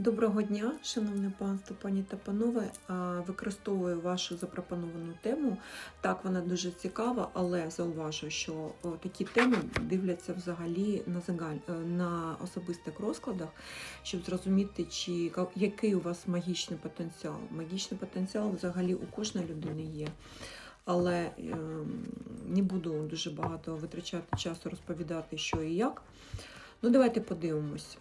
Доброго дня, шановне панство, пані та панове. Використовую вашу запропоновану тему. Так, вона дуже цікава, але зауважу, що такі теми дивляться взагалі на загаль... е, на особистих розкладах, щоб зрозуміти, чи який у вас магічний потенціал. Магічний потенціал взагалі у кожної людини є. Але ем, не буду дуже багато витрачати часу розповідати, що і як. Ну, давайте подивимось.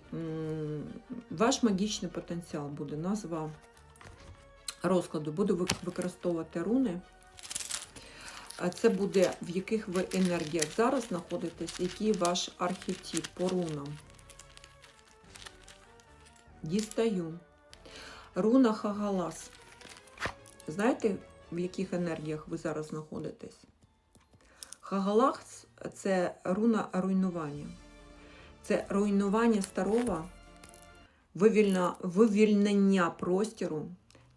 Ваш магічний потенціал буде назва розкладу. Буду використовувати руни. Це буде в яких ви енергіях зараз знаходитесь, який ваш архетип по рунам. Дістаю. Руна Хагалас. Знаєте, в яких енергіях ви зараз знаходитесь? Хагалас це руна руйнування. Це руйнування старого, вивільнення простіру,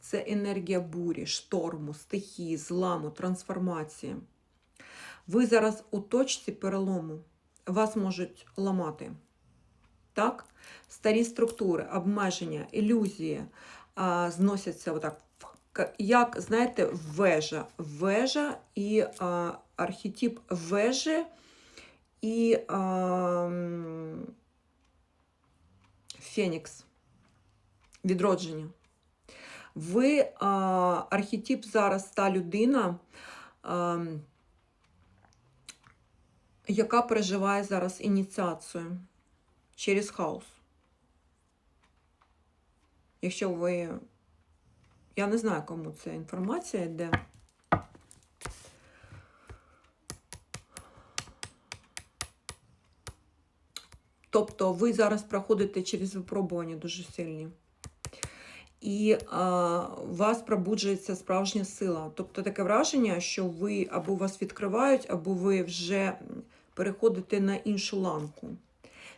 це енергія бурі, шторму, стихії, зламу, трансформації. Ви зараз у точці перелому, вас можуть ламати. Так? Старі структури, обмеження, ілюзії а, зносяться отак. Як, знаєте, вежа. Вежа і а, архетип вежі і а, Фенікс. Відродження. Ви а, архетип зараз та людина, а, яка переживає зараз ініціацію через хаос. Якщо ви. Я не знаю, кому ця інформація йде. Тобто ви зараз проходите через випробування дуже сильні. І а, у вас пробуджується справжня сила. Тобто таке враження, що ви або вас відкривають, або ви вже переходите на іншу ланку.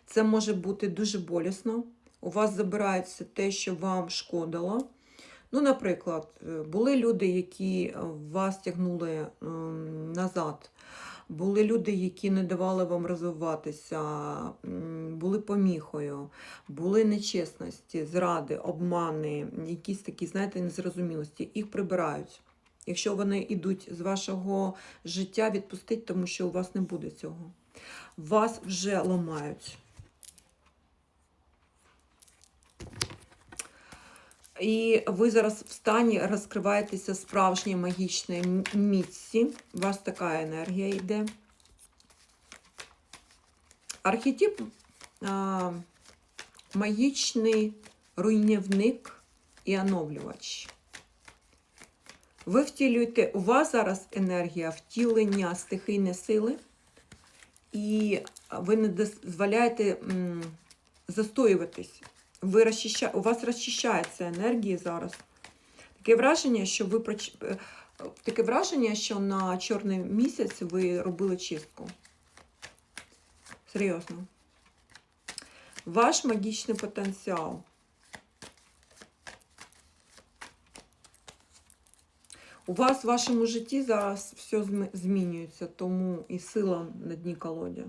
Це може бути дуже болісно. У вас забирається те, що вам шкодило. Ну, наприклад, були люди, які вас тягнули ем, назад. Були люди, які не давали вам розвиватися, були поміхою, були нечесності, зради, обмани, якісь такі, знаєте, незрозумілості. Їх прибирають. Якщо вони йдуть з вашого життя, відпустіть, тому що у вас не буде цього. Вас вже ламають. І ви зараз в стані розкриваєтеся справжньої магічної міці. У вас така енергія йде. Архетип а, магічний руйнівник і оновлювач. Ви втілюєте, у вас зараз енергія втілення стихійної сили, і ви не дозволяєте застоюватись. Ви розчища... У вас розчищається енергія зараз. Таке враження, що ви проч... е, таке враження, що на чорний місяць ви робили чистку. Серйозно. Ваш магічний потенціал. У вас в вашому житті зараз все змінюється, тому і сила на дні колоді.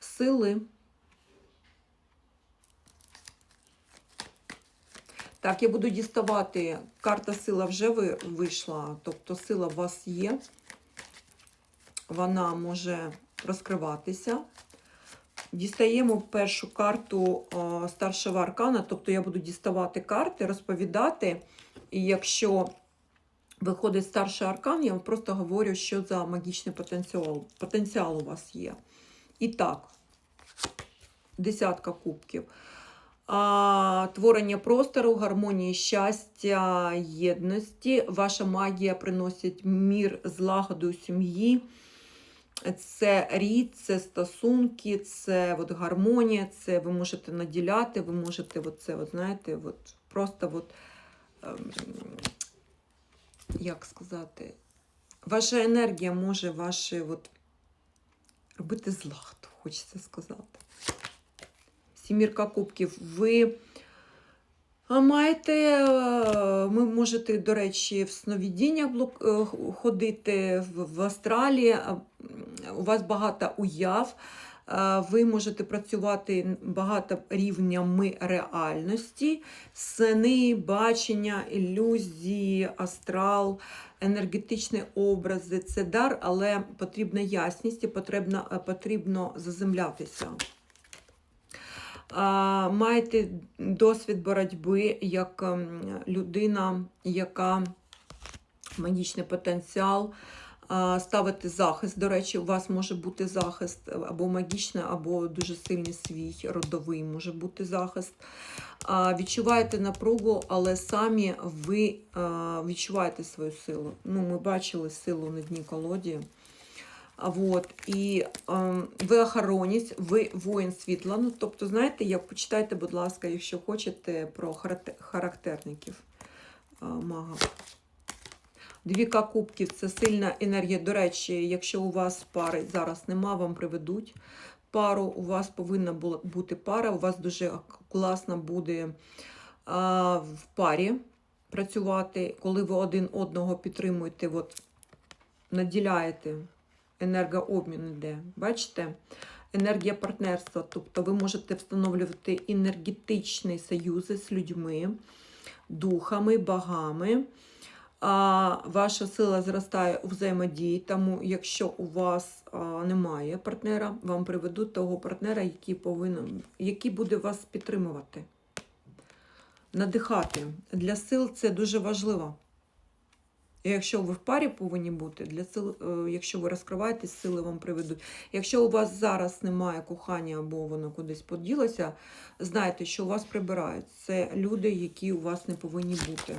Сили. Так, я буду діставати. Карта сила вже вийшла, тобто сила у вас є. Вона може розкриватися. Дістаємо першу карту о, старшого аркана, тобто я буду діставати карти, розповідати. І якщо виходить старший аркан, я вам просто говорю, що за магічний потенціал, потенціал у вас є. І так, десятка кубків. Творення простору, гармонії щастя, єдності. Ваша магія приносить мір, злагоду сім'ї. Це рід, це стосунки, це от гармонія, це ви можете наділяти, ви можете от це, от, знаєте, от, просто от, ем, як сказати, ваша енергія може ваші от, робити злагоду, хочеться сказати. Сімірка кубків. Ви маєте, ви можете, до речі, в сновидіннях е, ходити в, астралі. У вас багато уяв. Ви можете працювати багато рівнями реальності, сни, бачення, ілюзії, астрал, енергетичні образи. Це дар, але потрібна ясність і потрібно, е, потрібно заземлятися. Маєте досвід боротьби як ем, людина, яка магічний потенціал, ставити захист. До речі, у вас може бути захист або магічний, або дуже сильний свій родовий може бути захист. Відчуваєте напругу, але самі ви відчуваєте свою силу. Ну, Ми бачили силу на дні колоді. Вот. І е, ви охоронець, ви воїн світла. Ну, тобто, знаєте, як почитайте, будь ласка, якщо хочете, про характерників е, мага. Двіка кубків це сильна енергія. До речі, якщо у вас пари зараз нема, вам приведуть пару. У вас повинна бути пара, у вас дуже класно буде а, в парі працювати, коли ви один одного підтримуєте, от, наділяєте енергообмін іде. Бачите? Енергія партнерства. Тобто ви можете встановлювати енергетичні союзи з людьми, духами, богами. А ваша сила зростає у взаємодії, тому якщо у вас немає партнера, вам приведуть того партнера, який повинен, який буде вас підтримувати, надихати. Для сил це дуже важливо. І якщо ви в парі повинні бути, для сил, е, якщо ви розкриваєтесь, сили вам приведуть. Якщо у вас зараз немає кохання або воно кудись поділося, знайте, що у вас прибирають. Це люди, які у вас не повинні бути.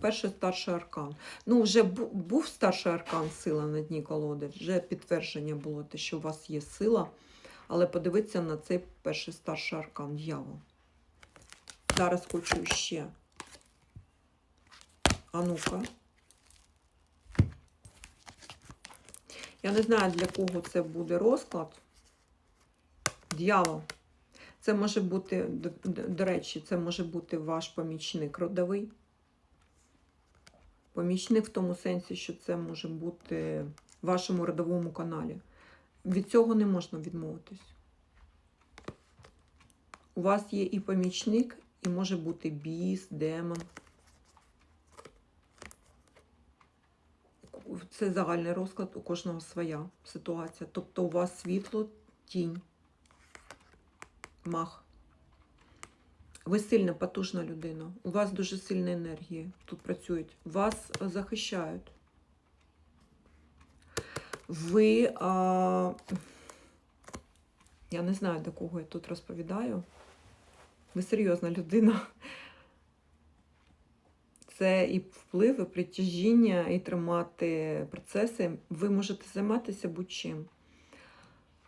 Перший старший аркан. Ну, вже був старший аркан сила на дні колоди, вже підтвердження було те, що у вас є сила, але подивіться на цей перший старший аркан дьявол. Зараз хочу ще. А ну-ка. Я не знаю, для кого це буде розклад. Дьявол. Це може бути, до- до речі, це може бути ваш помічник родовий. Помічник в тому сенсі, що це може бути в вашому родовому каналі. Від цього не можна відмовитись. У вас є і помічник, і може бути біс, демон. Це загальний розклад, у кожного своя ситуація. Тобто у вас світло, тінь, мах. Ви сильна, потужна людина. У вас дуже сильна енергія тут працюють. Вас е, захищають. Ви. А... Я не знаю, до кого я тут розповідаю. Ви серйозна людина. Це і вплив, і притяжіння, і тримати процеси. Ви можете займатися будь-чим.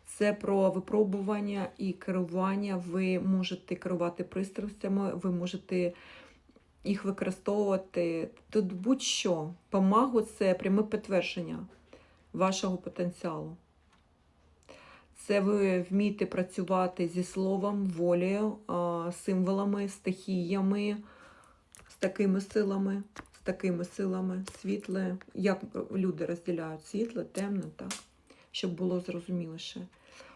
Це про випробування і керування. Ви можете керувати пристрастями, ви можете їх використовувати. Тут будь-що. Помагу це пряме підтвердження вашого потенціалу. Це ви вмієте працювати зі словом, волею, символами, стихіями, такими силами, з такими силами, світле. Як люди розділяють світле, темне, так? Щоб було зрозуміліше.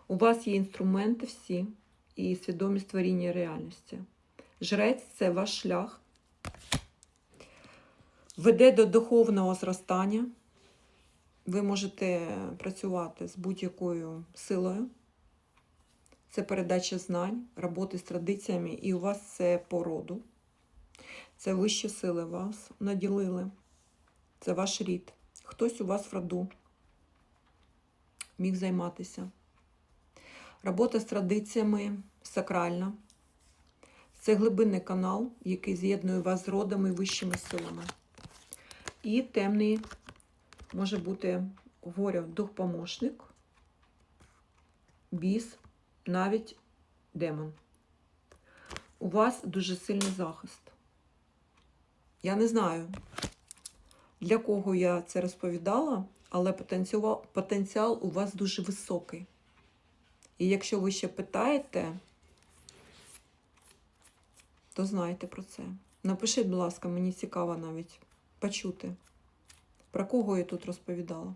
У вас є інструменти всі і свідомість творіння реальності. Жрець це ваш шлях. Веде до духовного зростання. Ви можете працювати з будь-якою силою. Це передача знань, роботи з традиціями, і у вас це по роду. Це вищі сили вас наділили. Це ваш рід. Хтось у вас в роду міг займатися. Робота з традиціями сакральна. Це глибинний канал, який з'єднує вас з родами і вищими силами. І темний може бути, говорю, дух-помощник, біс, навіть демон. У вас дуже сильний захист. Я не знаю, для кого я це розповідала, але потенціал, у вас дуже високий. І якщо ви ще питаєте, то знайте про це. Напишіть, будь ласка, мені цікаво навіть почути, про кого я тут розповідала.